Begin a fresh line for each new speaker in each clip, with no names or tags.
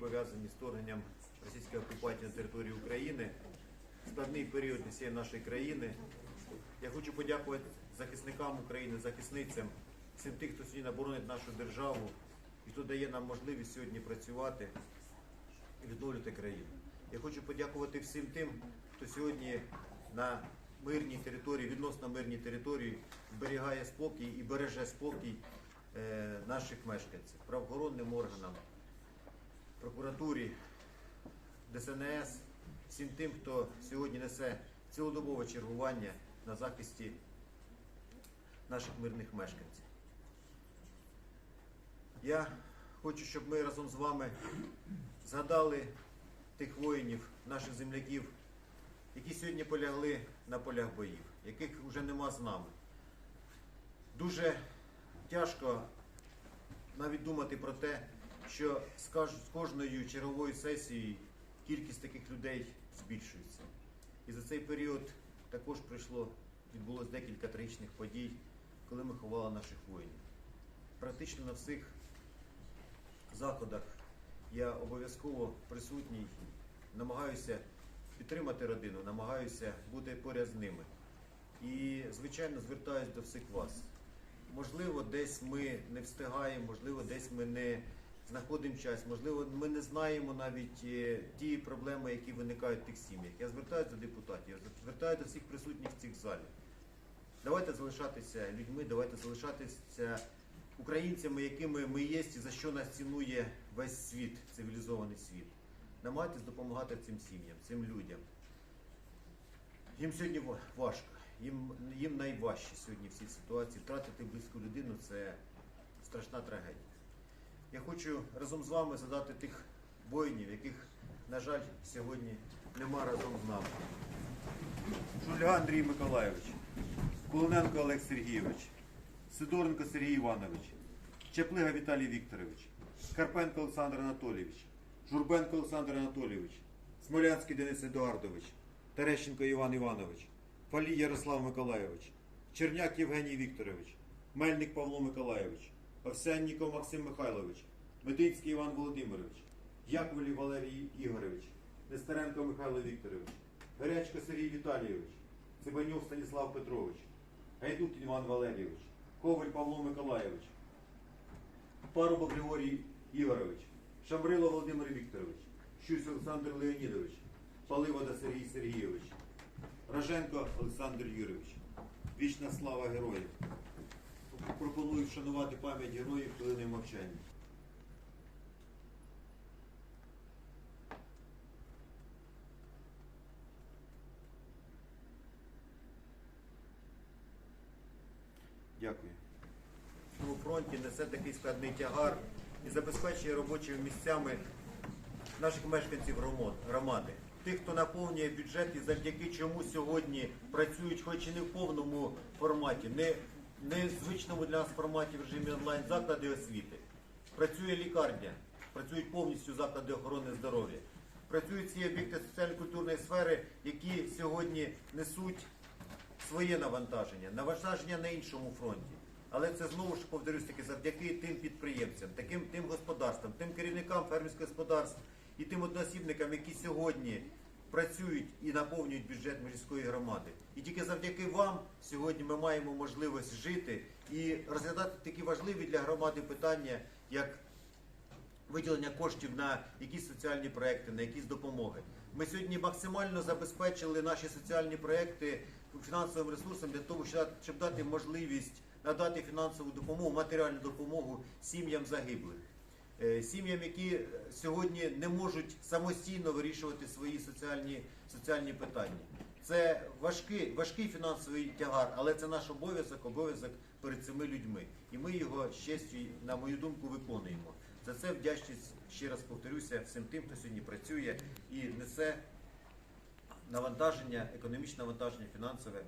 пов'язані з вторгненням російської окупації на територію України, складний період для всієї нашої країни. Я хочу подякувати захисникам України, захисницям, всім тих, хто сьогодні боронить нашу державу і хто дає нам можливість сьогодні працювати і відновлювати країну. Я хочу подякувати всім тим, хто сьогодні на мирній території, відносно мирній території, зберігає спокій і береже спокій е, наших мешканців, правоохоронним органам, прокуратурі, ДСНС, всім тим, хто сьогодні несе цілодобове чергування на захисті наших мирних мешканців. Я хочу, щоб ми разом з вами згадали тих воїнів, наших земляків, які сьогодні полягли на полях боїв, яких вже нема з нами. Дуже тяжко навіть думати про те, що з кож- кожною черговою сесією кількість таких людей збільшується. І за цей період також прийшло, відбулось декілька трагічних подій, коли ми ховали наших воїнів. Практично на всіх заходах я обов'язково присутній, намагаюся підтримати родину, намагаюся бути поряд з ними. І, звичайно, звертаюся до всіх вас. Можливо, десь ми не встигаємо, можливо, десь ми не знаходимо час, можливо, ми не знаємо навіть е, ті проблеми, які виникають в тих сім'ях. Я звертаюся до депутатів, я звертаюся до всіх присутніх в цих залі. Давайте залишатися людьми, давайте залишатися українцями, якими ми є, і за що нас цінує весь світ, цивілізований світ. Намагайтесь допомагати цим сім'ям, цим людям. Їм сьогодні важко, їм, їм найважче сьогодні в цій ситуації. Втратити близьку людину це страшна трагедія. Я хочу разом з вами задати тих воїнів, яких, на жаль, сьогодні нема разом з нами. Шульга Андрій Миколайович, Кулиненко Олег Сергійович, Сидоренко Сергій Іванович, Чаплига Віталій Вікторович, Карпенко Олександр Анатолійович, Журбенко Олександр Анатолійович, Смолянський Денис Едуардович, Терещенко Іван Іванович, Фалій Ярослав Миколайович, Черняк Євгеній Вікторович, Мельник Павло Миколайович, Овсянніков Максим Михайлович, Медицький Іван Володимирович, Яковлів Валерій Ігорович, Нестеренко Михайло Вікторович, Гречко Сергій Віталійович, Цибанюк Станіслав Петрович, Гайдук Іван Валерійович, Коваль Павло Миколайович, Парубов Григорій Ігорович, Шамрило Володимир Вікторович, Щусь Олександр Леонідович, Паливода Сергій Сергійович, Роженко Олександр Юрійович. Вічна слава героїв. Пропоную вшанувати пам'ять героїв хвилиною мовчання. Дякую. У фронті несе такий складний тягар і забезпечує робочими місцями наших мешканців громади. Тих, хто наповнює бюджет і завдяки чому сьогодні працюють, хоч і не в повному форматі, не, не в звичному для нас форматі в режимі онлайн заклади освіти. Працює лікарня, працюють повністю заклади охорони здоров'я. Працюють ці об'єкти соціально-культурної сфери, які сьогодні несуть своє навантаження, навантаження на іншому фронті. Але це знову ж повторюсь таки завдяки тим підприємцям, таким тим господарствам, тим керівникам фермерських господарств і тим одноосібникам, які сьогодні працюють і наповнюють бюджет міської громади. І тільки завдяки вам сьогодні ми маємо можливість жити і розглядати такі важливі для громади питання, як виділення коштів на якісь соціальні проекти, на якісь допомоги. Ми сьогодні максимально забезпечили наші соціальні проекти фінансовим ресурсом для того, щоб- дати можливість надати фінансову допомогу, матеріальну допомогу сім'ям загиблих. Е, Сім'ям, які сьогодні не можуть самостійно вирішувати свої соціальні, соціальні питання. Це важкий, важкий фінансовий тягар, але це наш обов'язок, обов'язок перед цими людьми. І ми його з честю, на мою думку, виконуємо. За це вдячність, ще раз повторюся, всім тим, хто сьогодні працює і несе навантаження, економічне навантаження фінансове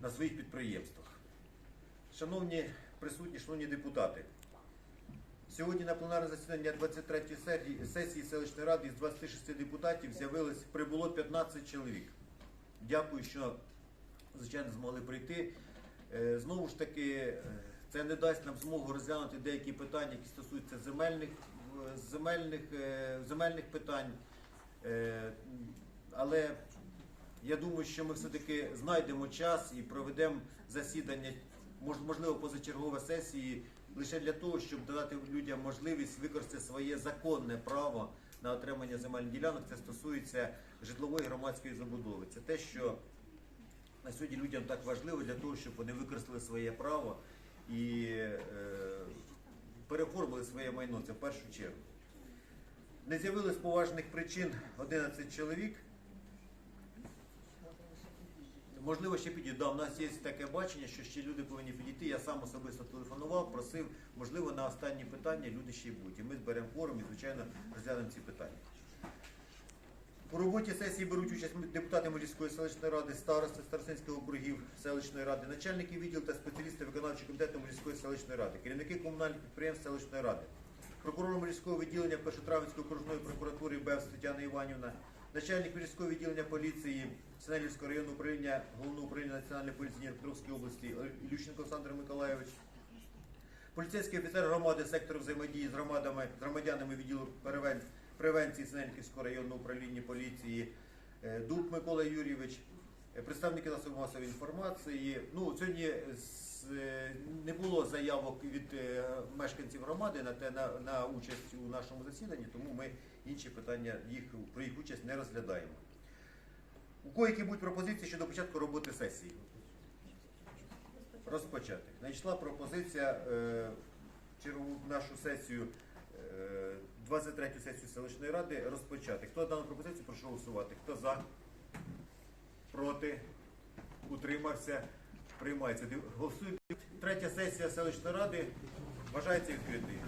на своїх підприємствах. Шановні присутні, шановні депутати, сьогодні на пленарне засідання 23-ї сесії- селищної ради із 26 депутатів з'явилось, прибуло 15 чоловік. Дякую, що звичайно змогли прийти. Е, Знову ж таки, е, це не дасть нам змогу розглянути деякі питання, які стосуються земельних земельних, е, земельних питань. Але я думаю, що ми все-таки знайдемо час і проведемо засідання, можливо, позачергове сесії, лише для того, щоб дати людям можливість використати своє законне право на отримання земельних ділянок. Це стосується житлової громадської забудови. Це те, що на сьогодні людям так важливо для того, щоб вони використали своє право і е, переформили своє майно. Це в першу чергу. Не з'явилось поважних причин 11 чоловік. Можливо, ще підійдуть. Да, у нас є таке бачення, що ще люди повинні підійти. Я сам особисто телефонував, просив, можливо, на останні питання люди ще й будуть. І ми зберемо форум і, звичайно, розглянемо ці питання. У роботі сесії беруть участь депутати Молівської селищної ради, старости старостинських округів селищної ради, начальники відділу та спеціалісти виконавчого комітету Молівської селищної ради, керівники комунальних підприємств селищної ради, прокурор Молівського відділення Першотравенської окружної прокуратури БЕВ Тетяна Іванівна, начальник Молівського відділення поліції Синельівського районного управління Головного управління Національної поліції Дніпропетровської області Ілющенко Олександр Миколайович, поліцейський офіцер громади сектору взаємодії з громадами з громадянами відділу превенції Синельниківського районного управління поліції е, Дуб Микола Юрійович, е, представники засобів масової інформації. Ну сьогодні е, не було заявок від мешканців громади на те на, на участь у нашому засіданні, тому ми інші питання їх про їх участь не розглядаємо. У кого які будуть пропозиції щодо початку роботи сесії? Розпочати. Найшла пропозиція е, чергову нашу сесію, е, 23 сесію селищної ради розпочати. Хто дану пропозицію, прошу голосувати. Хто за? Проти? Утримався? Приймається. Голосують. Третя сесія селищної ради вважається відкритою.